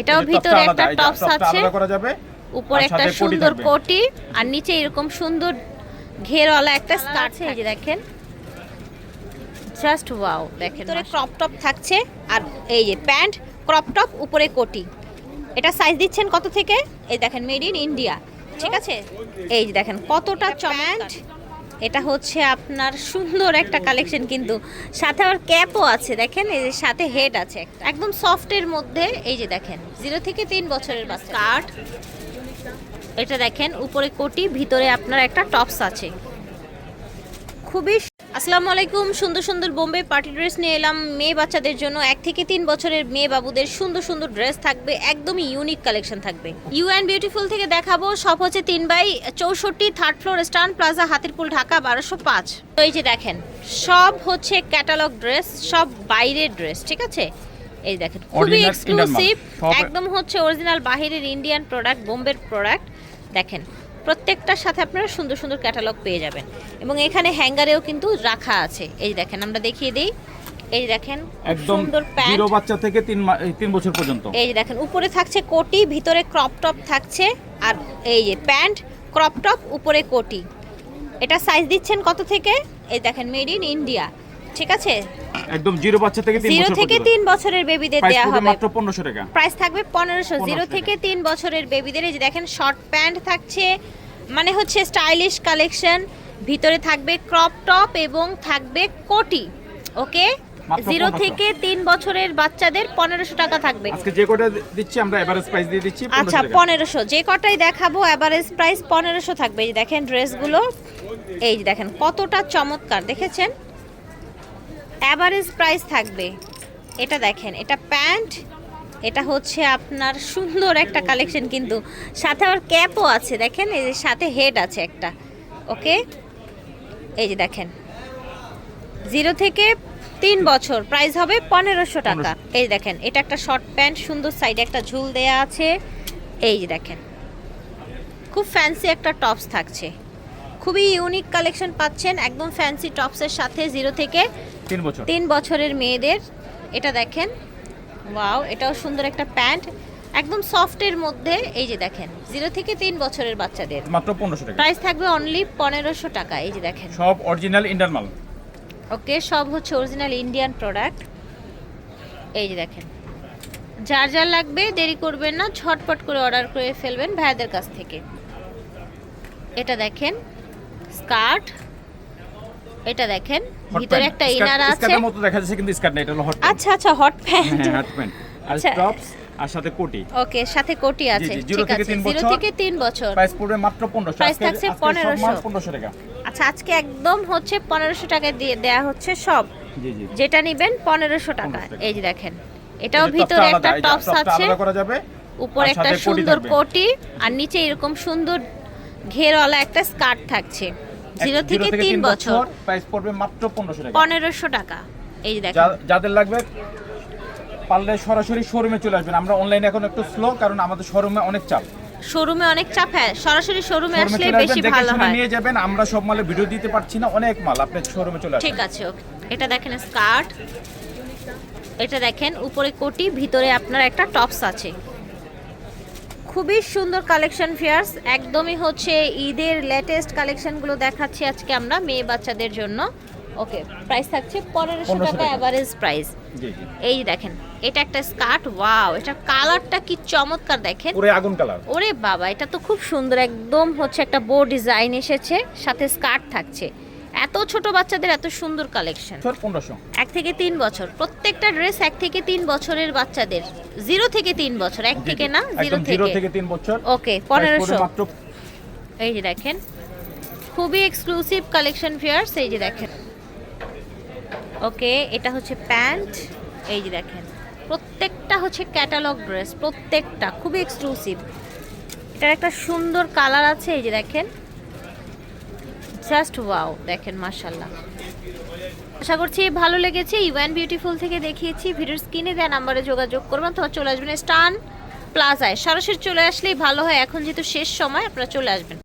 এটাও ভিতরে একটা টপস আছে। করা যাবে উপরে একটা সুন্দর কোটি আর নিচে এরকম সুন্দর ঘেরওয়ালা একটা স্কার্ট আছে এই যে দেখেন। জাস্ট ওয়াও দেখেন ভিতরে ক্রপ টপ থাকছে আর এই যে প্যান্ট ক্রপ টপ উপরে কোটি। এটা সাইজ দিচ্ছেন কত থেকে? এই দেখেন মেড ইন ইন্ডিয়া ঠিক আছে? এই যে দেখেন কতটা প্যান্ট এটা হচ্ছে আপনার সুন্দর একটা কালেকশন কিন্তু। সাথে আবার ক্যাপও আছে, দেখেন? এই যে সাথে হেড আছে। একদম সফটের মধ্যে, এই যে দেখেন জিরো থেকে তিন বছরের বাচ্চা। স্কার্ট এটা দেখেন, উপরে কোটি, ভিতরে আপনার একটা টপস আছে। খুবই আসসালামু আলাইকুম। সুন্দর সুন্দর বোম্বে পার্টি ড্রেস নিয়ে এলাম মেয়ে বাচ্চাদের জন্য। এক থেকে তিন বছরের মেয়ে বাবুদের সুন্দর সুন্দর ড্রেস থাকবে একদমই ইউনিক কালেকশন থাকবে। ইউ অ্যান্ড বিউটিফুল থেকে দেখাবো সব হচ্ছে তিন বাই চৌষট্টি third floor Stan plaza Hatirpool Dhaka বারোশো পাঁচ। তো এই যে দেখেন সব হচ্ছে ক্যাটালগ ড্রেস সব বাইরের ড্রেস ঠিক আছে? এই দেখেন খুবই এক্সক্লুসিভ একদম হচ্ছে অরিজিনাল বাহিরের ইন্ডিয়ান প্রোডাক্ট বোম্বের প্রোডাক্ট দেখেন প্রত্যেকটার সাথে আপনারা সুন্দর সুন্দর ক্যাটালগ পেয়ে যাবেন। এবং এখানে হ্যাঙ্গারেও কিন্তু রাখা আছে। এই দেখেন আমরা দেখিয়ে দিই। এই দেখেন একদম সুন্দর প্যান্ট জিরো বাচ্চা থেকে তিন মা- এই তিন বছর পর্যন্ত। এই যে দেখেন উপরে থাকছে কোটি ভিতরে ক্রপ টপ থাকছে। আর এই যে প্যান্ট ক্রপ টপ উপরে কোটি। এটা সাইজ দিচ্ছেন কত থেকে? এই দেখেন মেড ইন ইন্ডিয়া ঠিক আছে? একদম জিরো বাচ্চা থেকে জিরো থেকে তিন বছরের বেবিদের দেওয়া হবে। মাত্র পনেরোশো টাকা। প্রাইস থাকবে পনেরোশো। জিরো থেকে তিন বছরের বেবিদের এই যে দেখেন শর্ট প্যান্ট থাকছে মানে হচ্ছে স্টাইলিশ কালেকশন ভিতরে থাকবে ক্রপ টপ এবং থাকবে কোটি ওকে জিরো থেকে তিন বছরের বাচ্চাদের পনেরোশো টাকা থাকবে। আজকে যে কটা দিচ্ছি আমরা এভারেজ প্রাইস দিয়ে দিচ্ছি আচ্ছা পনেরোশো। যে কটাই দেখাবো অ্যাভারেজ প্রাইস পনেরোশো থাকবে। এই দেখেন ড্রেসগুলো এই যে দেখেন কতটা চমৎকার দেখেছেন? অ্যাভারেজ প্রাইস থাকবে। এটা দেখেন এটা প্যান্ট এটা হচ্ছে আপনার সুন্দর একটা কালেকশন কিন্তু। সাথে আবার ক্যাপও আছে দেখেন এই যে সাথে হেড আছে একটা ওকে? এই যে দেখেন জিরো থেকে তিন বছর প্রাইস হবে পনেরোশো টাকা। এই দেখেন এটা একটা শর্ট প্যান্ট সুন্দর সাইডে একটা ঝুল দেয়া আছে। এই যে দেখেন খুব ফ্যান্সি একটা টপস থাকছে। খুবই ইউনিক কালেকশন পাচ্ছেন একদম ফ্যান্সি টপসের সাথে জিরো থেকে তিন বছর। তিন বছরের মেয়েদের এটা দেখেন। ওয়াও এটাও সুন্দর একটা প্যান্ট। একদম সফটের মধ্যে এই যে দেখেন জিরো থেকে তিন বছরের বাচ্চাদের। মাত্র পনেরোশো টাকা। প্রাইস থাকবে অনলি পনেরোশো টাকা এই যে দেখেন। সব অরিজিনাল ইন্ডিয়ান মাল। ওকে সব হচ্ছে অরিজিনাল ইন্ডিয়ান প্রোডাক্ট। এই যে দেখেন যার যার লাগবে দেরি করবেন না ঝটপট করে অর্ডার করে ফেলবেন ভাইয়াদের কাছ থেকে। এটা দেখেন স্কার্ট। এটা দেখেন ভিতরে একটা ইনার আছে। মতো দেখা যাচ্ছে কিন্তু স্কার্ট না এটা হলো হট আচ্ছা আচ্ছা হট প্যান্ট হ্যাঁ হট প্যান্ট আর আচ্ছা। টপস আর সাথে কোটি। ওকে সাথে কোটি আছে ঠিক আছে তিন জিরো বছর। থেকে তিন বছর। প্রাইস পড়বে মাত্র পনেরোশো। Price থাকছে 1500 পনেরোশো। টাকা। আচ্ছা আজকে একদম হচ্ছে পনেরোশো টাকা দিয়ে দেয়া হচ্ছে সব। জি জি। যেটা নিবেন পনেরোশো টাকা। 1500 টাকা। এই যে দেখেন এটাও ভিতরে একটা টপস আছে। করা যাবে। উপরে একটা সুন্দর কোটি আর নিচে এরকম সুন্দর ঘেরওয়ালা একটা স্কার্ট থাকছে। জিরো থেকে তিন বছর। প্রাইস পড়বে মাত্র পনেরোশো টাকা। পনেরোশো টাকা। এই দেখেন যাদের লাগবে পারলে সরাসরি শোরুমে চলে আসবেন। আমরা অনলাইনে এখন একটু স্লো কারণ আমাদের শোরুমে অনেক চাপ। শোরুমে অনেক চাপ হ্যাঁ। সরাসরি শোরুমে আসলে বেশি ভালো হয়। নিয়ে যাবেন আমরা সব মালে ভিডিও দিতে পারছি না অনেক মাল আপনি শোরুমে চলে ঠিক আছে ওকে। এটা দেখেন স্কার্ট এটা দেখেন উপরে কোটি ভিতরে আপনার একটা টপস আছে। খুবই সুন্দর কালেকশন ফেয়ার্স একদমই হচ্ছে ঈদের লেটেস্ট কালেকশনগুলো দেখাচ্ছি আজকে আমরা মেয়ে বাচ্চাদের জন্য। ওকে প্রাইস থাকছে পনেরোশো টাকা। অ্যাভারেজ প্রাইস এই দেখেন এটা একটা স্কার্ট ওয়াও এটা কালারটা কি চমৎকার দেখেন। পুরো আগুন কালার ওরে বাবা এটা তো খুব সুন্দর একদম হচ্ছে একটা বো ডিজাইন এসেছে সাথে স্কার্ট থাকছে। এত ছোট বাচ্চাদের এত সুন্দর কালেকশন এক থেকে তিন বছর। প্রত্যেকটা ড্রেস এক থেকে তিন বছরের বাচ্চাদের। জিরো থেকে তিন বছর এক থেকে না? জিরো থেকে। তিন বছর। ওকে পনেরোশো। এই যে দেখেন খুবই এক্সক্লুসিভ কালেকশন ফেয়ার্স এই যে দেখেন। ওকে এটা হচ্ছে প্যান্ট এই যে দেখেন। প্রত্যেকটা হচ্ছে ক্যাটালগ ড্রেস প্রত্যেকটা খুবই এক্সক্লুসিভ এটার একটা সুন্দর কালার আছে এই যে দেখেন। জাস্ট ওয়াও, দেখেন মাশাল্লাহ আশা করছি ভালো লেগেছে। ইউএন বিউটিফুল থেকে দেখিয়েছি, ভিডিওর স্ক্রিনে দেওয়া নাম্বারে যোগাযোগ করবেন তো চলে আসবেন স্টান প্লাজায়। সরাসরি চলে আসলেই ভালো হয়, এখন যেহেতু শেষ সময়, আপনারা চলে আসবেন।